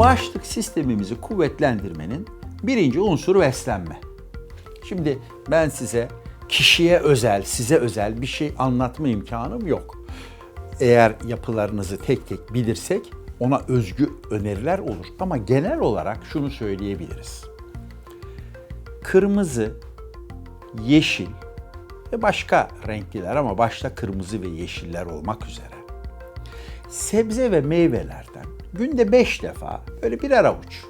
Bağışıklık sistemimizi kuvvetlendirmenin birinci unsuru beslenme. Şimdi ben size kişiye özel, size özel bir şey anlatma imkanım yok. Eğer yapılarınızı tek tek bilirsek ona özgü öneriler olur. Ama genel olarak şunu söyleyebiliriz. Kırmızı, yeşil ve başka renkliler ama başta kırmızı ve yeşiller olmak üzere sebze ve meyvelerden günde 5 defa böyle birer avuç.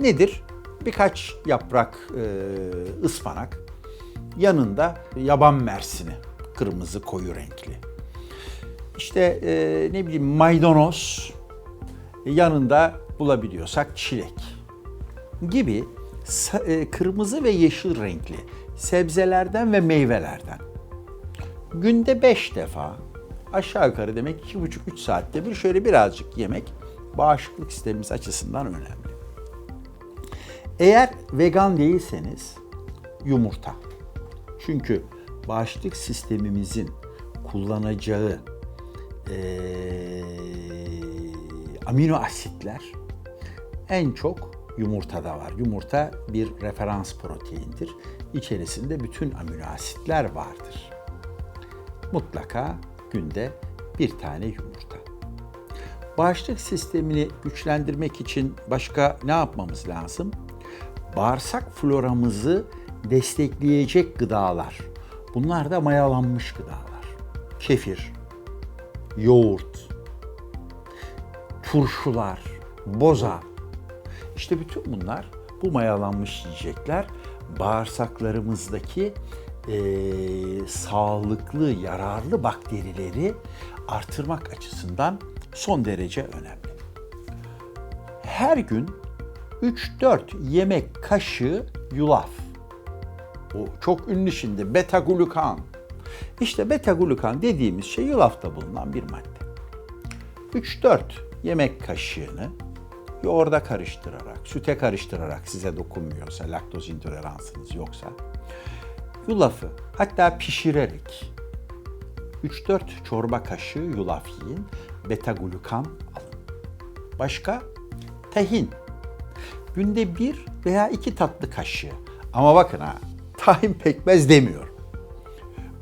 Nedir? Birkaç yaprak e, ıspanak, yanında yaban mersini, kırmızı koyu renkli. İşte e, ne bileyim maydanoz, yanında bulabiliyorsak çilek gibi e, kırmızı ve yeşil renkli sebzelerden ve meyvelerden günde 5 defa aşağı yukarı demek 2,5-3 saatte bir şöyle birazcık yemek bağışıklık sistemimiz açısından önemli. Eğer vegan değilseniz yumurta. Çünkü bağışıklık sistemimizin kullanacağı eee, amino asitler en çok yumurtada var. Yumurta bir referans proteindir. İçerisinde bütün amino asitler vardır mutlaka günde bir tane yumurta. Bağışıklık sistemini güçlendirmek için başka ne yapmamız lazım? Bağırsak floramızı destekleyecek gıdalar. Bunlar da mayalanmış gıdalar. Kefir, yoğurt, turşular, boza. İşte bütün bunlar bu mayalanmış yiyecekler bağırsaklarımızdaki eee, sağlıklı, yararlı bakterileri artırmak açısından son derece önemli. Her gün 3-4 yemek kaşığı yulaf. O çok ünlü şimdi beta glukan. İşte beta glukan dediğimiz şey yulafta bulunan bir madde. 3-4 yemek kaşığını yoğurda karıştırarak, süte karıştırarak size dokunmuyorsa, laktoz intoleransınız yoksa, yulafı hatta pişirerek 3-4 çorba kaşığı yulaf yiyin, beta glukan alın. Başka? Tahin. Günde bir veya iki tatlı kaşığı. Ama bakın ha, tahin pekmez demiyorum.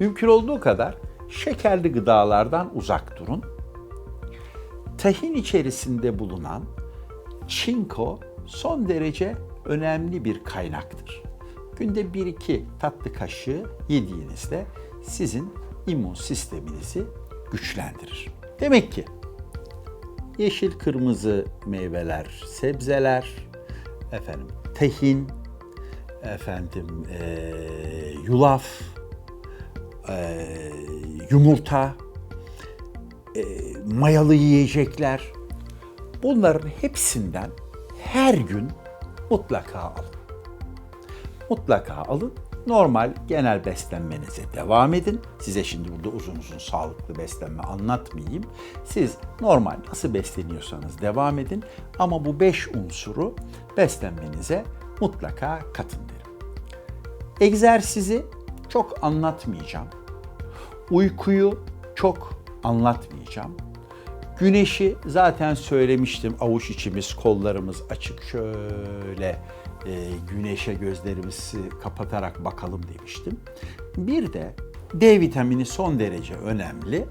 Mümkün olduğu kadar şekerli gıdalardan uzak durun. Tahin içerisinde bulunan çinko son derece önemli bir kaynaktır. Günde 1-2 tatlı kaşığı yediğinizde sizin immün sisteminizi güçlendirir. Demek ki yeşil kırmızı meyveler, sebzeler, efendim tahin, efendim eee, yulaf, eee, yumurta, eee, mayalı yiyecekler. Bunların hepsinden her gün mutlaka alın. Mutlaka alın. Normal genel beslenmenize devam edin. Size şimdi burada uzun uzun sağlıklı beslenme anlatmayayım. Siz normal nasıl besleniyorsanız devam edin. Ama bu beş unsuru beslenmenize mutlaka katın derim. Egzersizi çok anlatmayacağım. Uykuyu çok anlatmayacağım. Güneşi zaten söylemiştim. Avuç içimiz, kollarımız açık şöyle e, güneşe gözlerimizi kapatarak bakalım demiştim. Bir de D vitamini son derece önemli.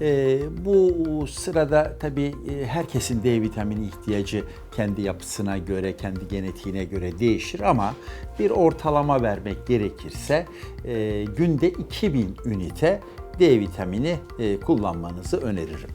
E, bu sırada tabii e, herkesin D vitamini ihtiyacı kendi yapısına göre, kendi genetiğine göre değişir ama bir ortalama vermek gerekirse e, günde 2000 ünite D vitamini e, kullanmanızı öneririm.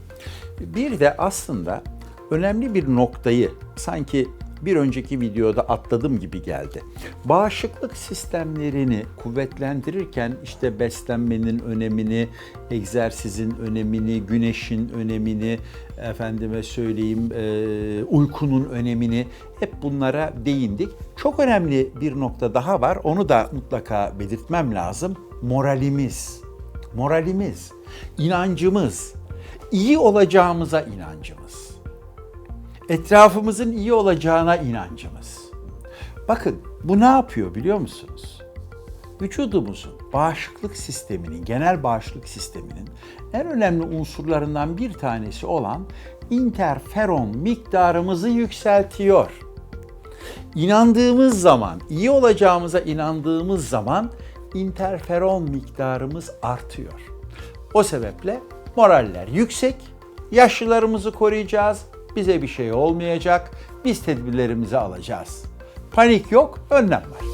Bir de aslında önemli bir noktayı sanki bir önceki videoda atladım gibi geldi. Bağışıklık sistemlerini kuvvetlendirirken işte beslenmenin önemini, egzersizin önemini, güneşin önemini, efendime söyleyeyim e, uykunun önemini hep bunlara değindik. Çok önemli bir nokta daha var. Onu da mutlaka belirtmem lazım. Moralimiz. Moralimiz, inancımız, iyi olacağımıza inancımız etrafımızın iyi olacağına inancımız. Bakın bu ne yapıyor biliyor musunuz? vücudumuzun bağışıklık sisteminin, genel bağışıklık sisteminin en önemli unsurlarından bir tanesi olan interferon miktarımızı yükseltiyor. İnandığımız zaman, iyi olacağımıza inandığımız zaman interferon miktarımız artıyor. O sebeple moraller yüksek, yaşlılarımızı koruyacağız, bize bir şey olmayacak, biz tedbirlerimizi alacağız. Panik yok, önlem var.